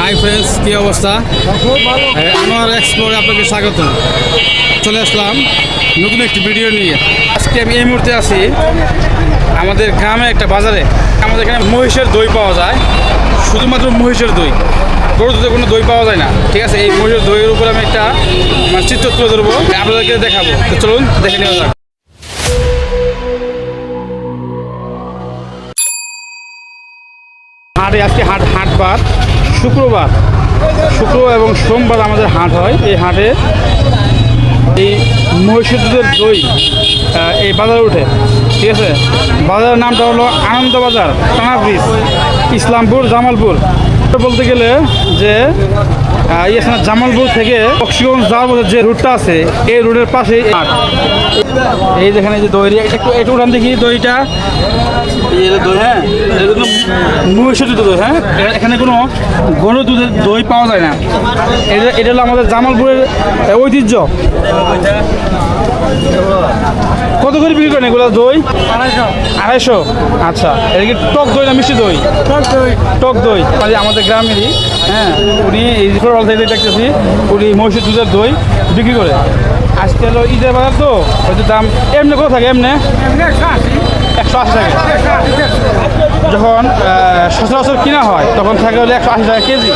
Hi friends কী অবস্থা? আমার এক্সপ্লোরে আপনাকে স্বাগত চলে আসলাম নতুন একটি ভিডিও নিয়ে। আজকে আমি এই মুহূর্তে আছি আমাদের গ্রামে একটা বাজারে। আমাদের এখানে মহিষের দই পাওয়া যায়। শুধুমাত্র মহিষের দই। গরু দুধে কোনো দই পাওয়া যায় না। ঠিক আছে, এই মহিষের দইয়ের উপর আমি একটা চিত্র তুলে ধরবো। আপনাদেরকে দেখাবো। তো চলুন, দেখে নেওয়া যাক। হাটে আজকে হাট, হাটবার, শুক্রবার। শুক্র এবং সোমবার আমাদের হাট হয়। এই হাটে এই মহিষের দুধের দই এই বাজারে উঠে। ঠিক আছে? বাজারের নামটা হলো আনন্দবাজার, টানা ব্রিজ, ইসলামপুর, জামালপুর। বলতে গেলে যে এখানে জামালপুর থেকে বক্সিগঞ্জ যাওয়ার মধ্যে যে রুটটা আছে এই রুটের এই হাট এই যেখানে যে দই একটু একটু উঠান দেখি দইটা দই হ্যাঁ। মহিষের হ্যাঁ? এখানে কোনো গরুর দুধের দই পাওয়া যায় না। এটা এটা হলো আমাদের জামালপুরের ঐতিহ্য। কত করে বিক্রি করেন এগুলো দই? আড়াইশো। আচ্ছা এটা কি টক দই না মিষ্টি দই? টক দই। টক মানে আমাদের গ্রামেরই হ্যাঁ উনি এই থেকে দেখতেছি উনি মহিষের দুধের দই বিক্রি করে। আজকে হলো ঈদের বাজার তো হয়তো দাম এমনি কত থাকে এমনি? একশো আশি। টাকা যখন সচরাচর কিনা হয় তখন থাকে হলো একশো আশি টাকা কেজি।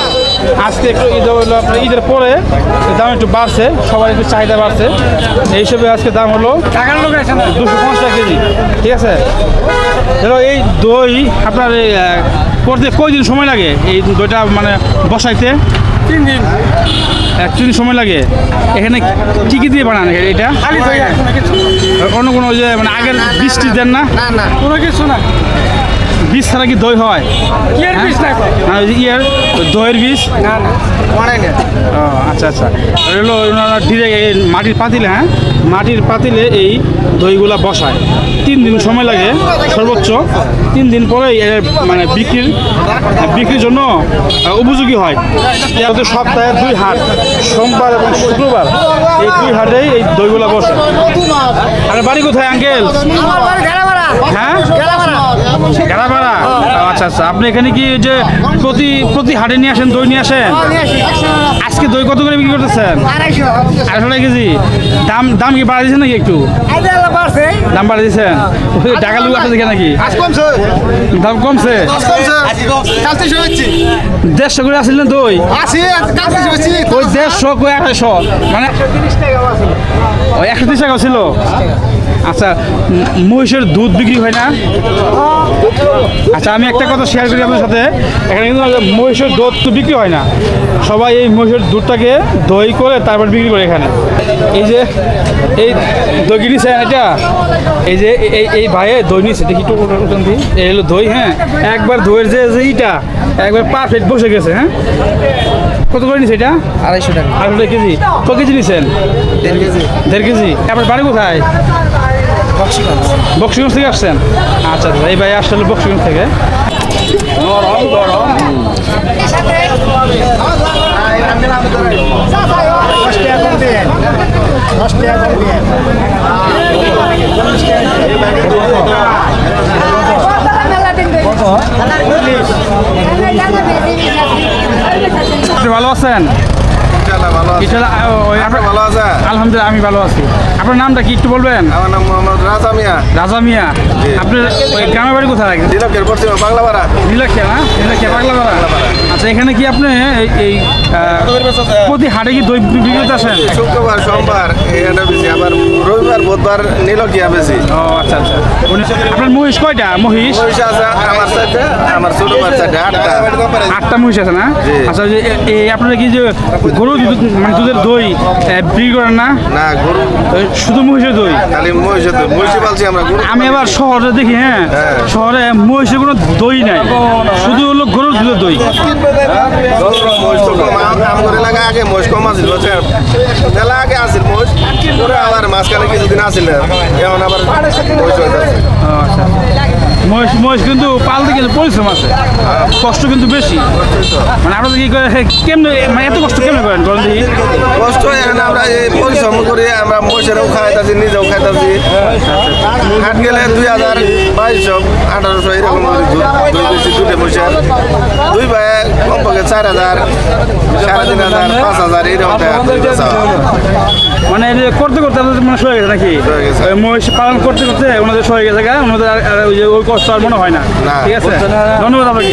আজকে একটু ঈদ হলো আপনার ঈদের পরে দাম একটু বাড়ছে সবার একটু চাহিদা বাড়ছে। এই হিসেবে আজকে দাম হলো দুশো পঞ্চাশ কেজি ঠিক আছে? ধরো এই দই আপনার এই, করতে কয়দিন সময় লাগে এই দইটা মানে বসাইতে? তিন দিন একদিন সময় লাগে। এখানে কি কি দিয়ে বানান এটা? অন্য কোনো যে মানে আগের বৃষ্টি দেন না। কোনো কিছু না। বীজ ছাড়া কি দই হয়? ইয়ের দইয়ের বীজ না না পড়াই না ও আচ্ছা আচ্ছা। হলো ডিরেক্ট এই মাটির পাতিলে হ্যাঁ? মাটির পাতিলে এই দইগুলা বসায়। তিন দিন সময় লাগে সর্বোচ্চ। তিন দিন পরে এর মানে বিক্রির বিক্রির জন্য উপযোগী হয়। আমাদের সপ্তাহে দুই হাট সোমবার এবং শুক্রবার এই দুই হাটেই এই দইগুলা বসে। আর বাড়ি কোথায় আঙ্কেল? আমার বাড়ি গেলামারা হ্যাঁ? গাড়াপাড়া আচ্ছা আচ্ছা। আপনি এখানে কি যে প্রতি প্রতি হাটে নিয়ে আসেন দই নিয়ে আসেন? আজকে দই কত করে বিক্রি করতেছেন? আড়াইশো টাকা কেজি। দাম দাম কি বাড়া দিয়েছেন নাকি একটু? দাম বাড়া দিয়েছেন? টাকা লুক আছে নাকি? দাম কমছে? দেড়শো করে আসলেন দই? ওই দেড়শো কই আড়াইশো। মানে ওই একশো তিরিশ টাকা ছিল। আচ্ছা মহিষের দুধ বিক্রি হয় না? আচ্ছা আমি একটা কথা শেয়ার করি আপনার সাথে। এখানে কিন্তু মহিষের দুধ তো বিক্রি হয় না। সবাই এই মহিষের দুধটাকে দই করে তারপর বিক্রি করে এখানে। এই যে, এই দই কিনেছেন এটা? এই যে, এই- এই ভাইয়ে দই নিচ্ছে দেখি একটু। এই হলো দই হ্যাঁ? একবার দইয়ের যে ইটা, একবার পারফেক্ট বসে গেছে হ্যাঁ? কত করে নিছে এটা? আড়াইশো টাকা। আড়াইশো টাকা কেজি? কত কেজি নিছেন? দেড় কেজি। দেড় কেজি? আপনার বাড়ি কোথায়? বক্সিগঞ্জ। থেকে আসছেন? আচ্ছা আচ্ছা। এই ভাই আসলে বক্সিগঞ্জ থেকে দশ টাকা কম দিয়ে দশ টাকা কম দিয়ে আপনি ভালো আছেন ইনশাআল্লাহ ভালো আছি ইনশাল্লাহ, আ- ওই আপনার- ভালো আছেন? আলহামদুলিল্লাহ আমি ভালো আছি। আপনার নামটা কি একটু বলবেন? আমার নাম মোহাম্মদ রাজা মিয়া। রাজা মিয়া। আপনার ওই গ্রামের বাড়ি কোথায়? দিলকের পশ্চিমে বাংলা পাড়া নীলাক্ষা না নীলাক্ষা পাগলা আচ্ছা এখানে কি আপনি এই- এই প্রতি হাটে কি দই বিক্রি করতে আসেন? শুক্রবার সোমবার এটা বেশি আবার রবিবার বুধবার নীলকিয়া বেশি ও আচ্ছা আচ্ছা। আপনার মহিষ কয়টা? মহিষ? মহিষ আছে আমার সাথে আমার ছোট সাথে আটটা। আটটা মহিষ আছে না? আচ্ছা যে এই আপনারা কি যে গরু মানে দুধের দই বিক্রি করেন না? না গরু শুধু মহিষের দই? খালি মহিষ মহিষি পালছি আমরা গরু আমি আবার শহরে দেখি হ্যাঁ? হ্যাঁ। শহরে মহিষের কোনো দই নাই। শুধু হলো গরুর দুধের দই। আগে মহিষ কম আছিল আগে আসিল মহিষ পরে আবার মাঝখানে কিছুদিন আসিল এখন আবার আচ্ছা মহিষ মহিষ কিন্তু পালতে কিন্তু পরিশ্রম কষ্ট কিন্তু বেশি। মানে আপনাদের কি কেমনে মানে এত কষ্ট কেমনে করেন করেন দেখি। কষ্ট এখন আমরা এই পরিশ্রম করে, আমরা মহিষ মানুষেরও খাইতাছি, নিজেও খাইতাছি। হাট গেলে দুই হাজার বাইশশো, আঠারোশো, এরকম দুই বেশি দুই ভাই চার হাজার সাড়ে তিন হাজার পাঁচ হাজার হয়। মানে করতে করতে আপনাদের মানে সয়ে গেছে নাকি? মহিষ পালন করতে করতে ওনাদের সয়ে গেছে গা ওনাদের আর- ওই যে ওই কষ্ট আর মনে হয় না। ঠিক আছে? ধন্যবাদ আপনাকে।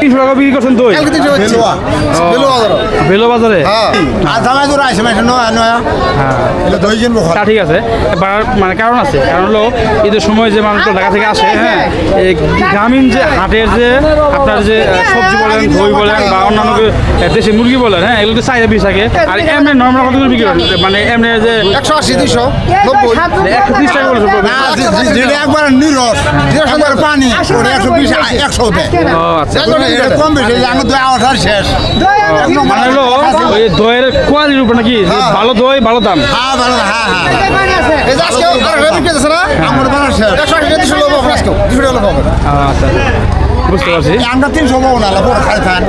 তিনশো টাকা বিক্রি করছেন দই বেলো হ্যাঁ হ্যাঁ ঠিক আছে মানে কারণ আছে কারণ সময় যে থেকে আসে হ্যাঁ গ্রামীণ যে হাটের যে আপনার যে সবজি বলেন দই বলেন বা অন্যান্য দেশি মুরগি বলেন হ্যাঁ? এগুলো চাহিদা বেশি থাকে। আর এমনি নর্মাল কত করে বিক্রি করেন মানে এমনি যে একশো আশি দুইশো নব্বই। একশো তিরিশ টাকা বলেছে যেটা একবার নিরস একবার পানি ওটা একশো বিশ একশো দেয় আচ্ছা। কম বেশি আমার দই আওয়াজ শেষ। মানে হলো ওই দইয়ের কোয়ালিটির উপর নাকি? হ্যাঁ। ভালো দই ভালো দাম। হ্যাঁ ভালো হ্যাঁ হ্যাঁ। না আমার বানার শেষ। একশো আশি দুশো লোক আজকে দুশো লোক আচ্ছা। বুঝতে পারছি। আমরা তিনশো পাবো না বড় খাই খান